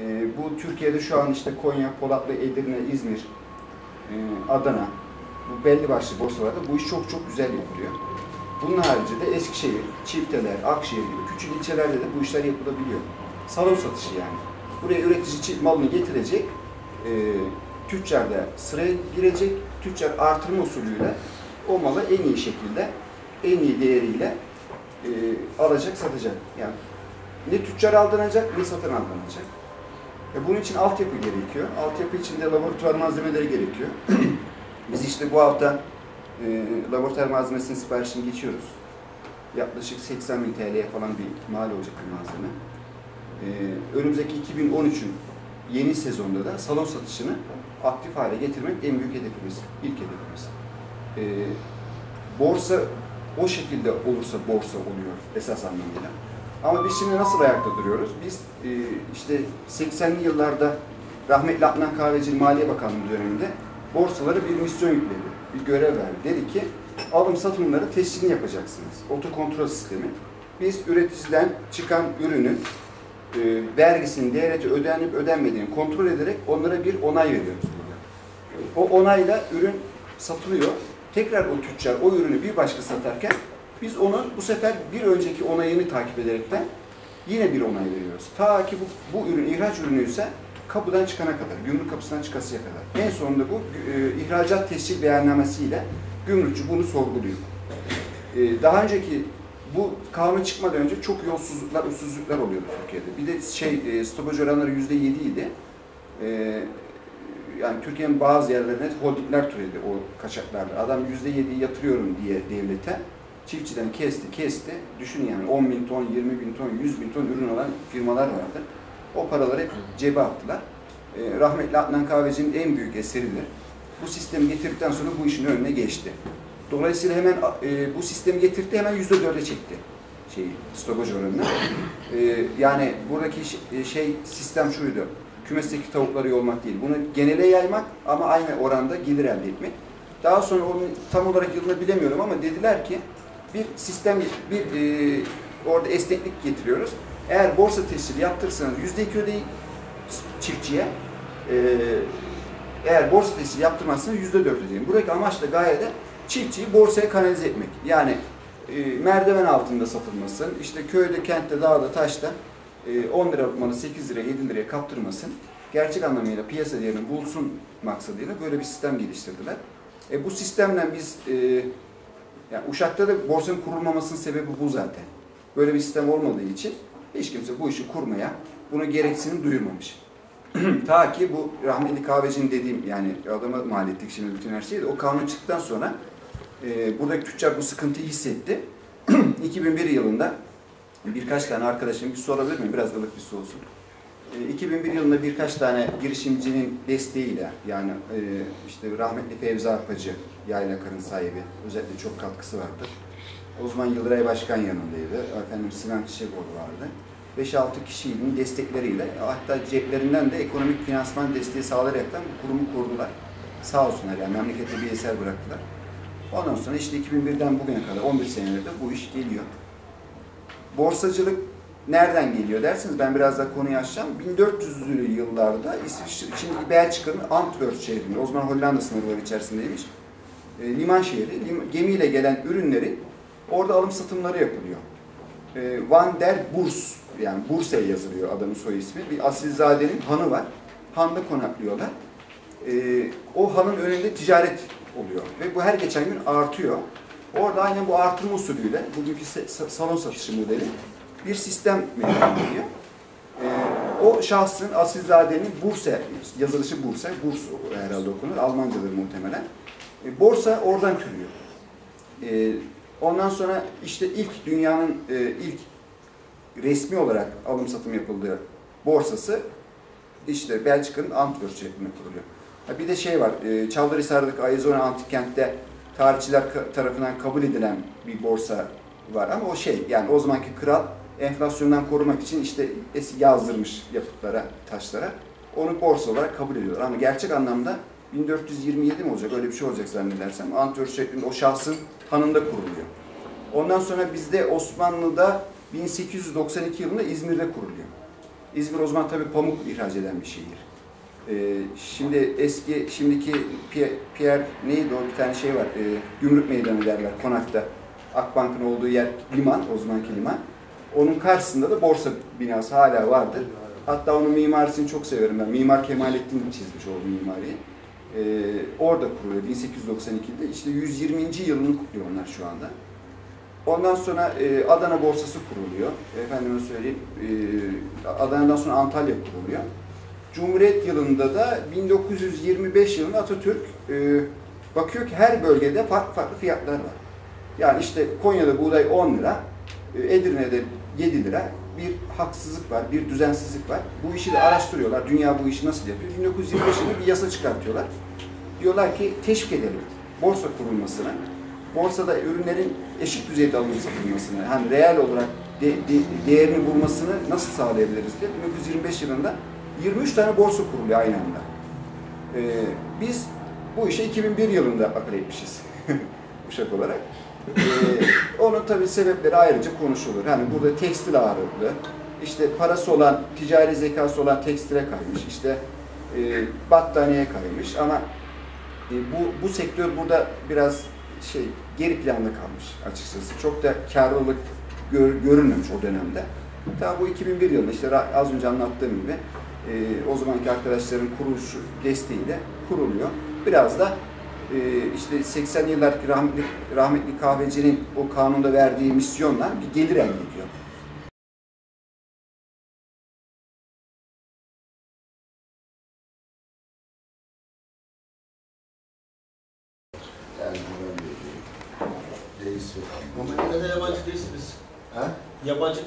E, bu Türkiye'de şu an işte Konya, Polatlı, Edirne, İzmir, e, Adana, bu belli başlı borsalarda bu iş çok çok güzel yapılıyor. Bunun haricinde Eskişehir, Çifteler, Akşehir gibi küçük ilçelerde de bu işler yapılabiliyor. Salon satışı yani. Buraya üretici malını getirecek, e, tüccar da sıraya girecek, tüccar artırma usulüyle o malı en iyi şekilde, en iyi değeriyle e, alacak, satacak. Yani ne tüccar aldıracak, ne satın aldıracak. E, bunun için altyapı gerekiyor. Altyapı için de laboratuvar malzemeleri gerekiyor. Biz işte bu hafta e, laboratuvar malzemesinin siparişini geçiyoruz. Yaklaşık 80 bin TL'ye falan bir mal olacak bir malzeme. E, önümüzdeki 2013'ün yeni sezonda da salon satışını aktif hale getirmek en büyük hedefimiz, ilk hedefimiz. E, borsa o şekilde olursa borsa oluyor esas anlamıyla. Ama biz şimdi nasıl ayakta duruyoruz? Biz e, işte 80'li yıllarda rahmetli Adnan Kahveci Maliye Bakanlığı döneminde borsalara bir misyon yükledi, bir görev verdi. Dedi ki alım satımları tescilini yapacaksınız. Otokontrol sistemi. Biz üreticiden çıkan ürünü e, vergisinin, devlete ödenip ödenmediğini kontrol ederek onlara bir onay veriyoruz. O onayla ürün satılıyor. Tekrar o tüccar o ürünü bir başka satarken biz onun bu sefer bir önceki onayını takip ederekten yine bir onay veriyoruz. Ta ki bu, bu ürün ihraç ürünü ise kapıdan çıkana kadar, gümrük kapısından çıkasıya kadar. En sonunda bu e, ihracat tescil beyannamesiyle gümrükçü bunu sorguluyor. E, daha önceki bu kanun çıkmadan önce çok yolsuzluklar, usulsüzlükler oluyordu Türkiye'de. Bir de şey, e, stopaj oranları yüzde yediydi. E, yani Türkiye'nin bazı yerlerine holdingler türedi o kaçaklarla. Adam yüzde yedi yatırıyorum diye devlete çiftçiden kesti, kesti. Düşünün yani 10 bin ton, 20 bin ton, 100 bin ton ürün alan firmalar vardı. O paraları hep cebe attılar. E, rahmetli Adnan Kahveci'nin en büyük eseridir. Bu sistemi getirdikten sonra bu işin önüne geçti. Dolayısıyla hemen e, bu sistemi getirdi hemen yüzde dörde çekti şeyi, stopaj oranını. E, yani buradaki şey, şey sistem şuydu. Kümesteki tavukları yolmak değil. Bunu genele yaymak ama aynı oranda gelir elde etmek. Daha sonra onun tam olarak yılını bilemiyorum ama dediler ki bir sistem, bir e, orada esneklik getiriyoruz. Eğer borsa tescili yaptırırsanız yüzde iki ödeyin çiftçiye. E, eğer borsa tescili yaptırmazsanız yüzde dört ödeyin. Buradaki amaç da gaye de çiftçiyi borsaya kanalize etmek. Yani e, merdiven altında satılmasın, işte köyde, kentte, dağda, taşta e, 10 lira malı 8 liraya, 7 liraya kaptırmasın. Gerçek anlamıyla piyasa değerini bulsun maksadıyla böyle bir sistem geliştirdiler. E, bu sistemle biz e, yani Uşak'ta da borsanın kurulmamasının sebebi bu zaten. Böyle bir sistem olmadığı için hiç kimse bu işi kurmaya, bunu gereksinim duyurmamış. Ta ki bu rahmetli kahvecinin dediğim yani adama mal ettik şimdi bütün her şeyi de o kanun çıktıktan sonra e, buradaki tüccar bu sıkıntıyı hissetti. 2001 yılında birkaç tane arkadaşım bir sorabilir miyim? Biraz ılık bir su olsun. E, 2001 yılında birkaç tane girişimcinin desteğiyle yani e, işte rahmetli Fevzi Arpacı Yaylakar'ın sahibi özellikle çok katkısı vardı. O zaman Yıldıray Başkan yanındaydı. Efendim Sinan Çiçekoğlu vardı. 5-6 kişinin destekleriyle hatta ceplerinden de ekonomik finansman desteği sağlayaraktan bu kurumu kurdular. Sağ olsunlar yani memlekete bir eser bıraktılar. Ondan sonra işte 2001'den bugüne kadar 11 senedir de bu iş geliyor. Borsacılık nereden geliyor dersiniz ben biraz daha konuyu açacağım. 1400'lü yıllarda İsviçre, şimdi Belçika'nın Antwerp şehrinde, o zaman Hollanda sınırları içerisindeymiş. E, liman şehri, lim, gemiyle gelen ürünlerin orada alım satımları yapılıyor. E, Van der Burs, yani Bursa yazılıyor adamın soy ismi. Bir asilzadenin hanı var. Handa konaklıyorlar. E, o hanın önünde ticaret oluyor. Ve bu her geçen gün artıyor. Orada aynen bu artırma usulüyle, bugünkü salon satışı modeli bir sistem meydana geliyor. E, o şahsın, asilzadenin Bursa, yazılışı Bursa, Burs herhalde okunur, Almancadır muhtemelen. E, borsa oradan türüyor. E, ondan sonra işte ilk dünyanın e, ilk resmi olarak alım satım yapıldığı borsası işte Belçika'nın Antwerp şehrinde kuruluyor. Ha bir de şey var, e, Çavdarhisar'daki Ayazona Antik Kent'te tarihçiler tarafından kabul edilen bir borsa var ama o şey yani o zamanki kral enflasyondan korumak için işte yazdırmış yapıtlara, taşlara. Onu borsa olarak kabul ediyorlar. Ama gerçek anlamda 1427 mi olacak? Öyle bir şey olacak zannedersem. Antwerp şeklinde o şahsın hanında kuruluyor. Ondan sonra bizde Osmanlı'da 1892 yılında İzmir'de kuruluyor. İzmir o zaman tabii pamuk ihraç eden bir şehir. Ee, şimdi eski, şimdiki Pierre neydi o bir tane şey var, e, Gümrük Meydanı derler Konak'ta. Akbank'ın olduğu yer liman, o zamanki liman. Onun karşısında da borsa binası hala vardır. Hatta onun mimarisini çok severim ben. Mimar Kemalettin çizmiş o mimariyi. Ee, orada kuruluyor 1892'de. İşte 120. yılını kutluyor onlar şu anda. Ondan sonra e, Adana borsası kuruluyor. Efendime söyleyeyim, e, Adana'dan sonra Antalya kuruluyor. Cumhuriyet yılında da 1925 yılında Atatürk e, bakıyor ki her bölgede farklı farklı fiyatlar var. Yani işte Konya'da buğday 10 lira, Edirne'de 7 lira bir haksızlık var, bir düzensizlik var. Bu işi de araştırıyorlar. Dünya bu işi nasıl yapıyor? 1925 yılında bir yasa çıkartıyorlar. Diyorlar ki teşvik edelim borsa kurulmasını. Borsada ürünlerin eşit düzeyde alınıp satılmasını, hani reel olarak de- de- değerini bulmasını nasıl sağlayabiliriz diye 1925 yılında 23 tane borsa kuruluyor aynı anda. Ee, biz bu işe 2001 yılında akıl etmişiz Uşak olarak. Ee, onun tabii sebepleri ayrıca konuşulur. Hani burada tekstil ağırlıklı, işte parası olan, ticari zekası olan tekstile kaymış, işte e, battaniyeye kaymış ama e, bu, bu sektör burada biraz şey geri planda kalmış açıkçası. Çok da karlılık gör, görülmemiş o dönemde. Tabi bu 2001 yılında işte az önce anlattığım gibi e, o zamanki arkadaşların kuruluşu desteğiyle kuruluyor. Biraz da e, işte 80 yıllardaki rahmetli, rahmetli kahvecinin o kanunda verdiği misyonla bir gelir elde ediyor. Ama yine de yabancı değilsiniz. Ha? Yabancı değil.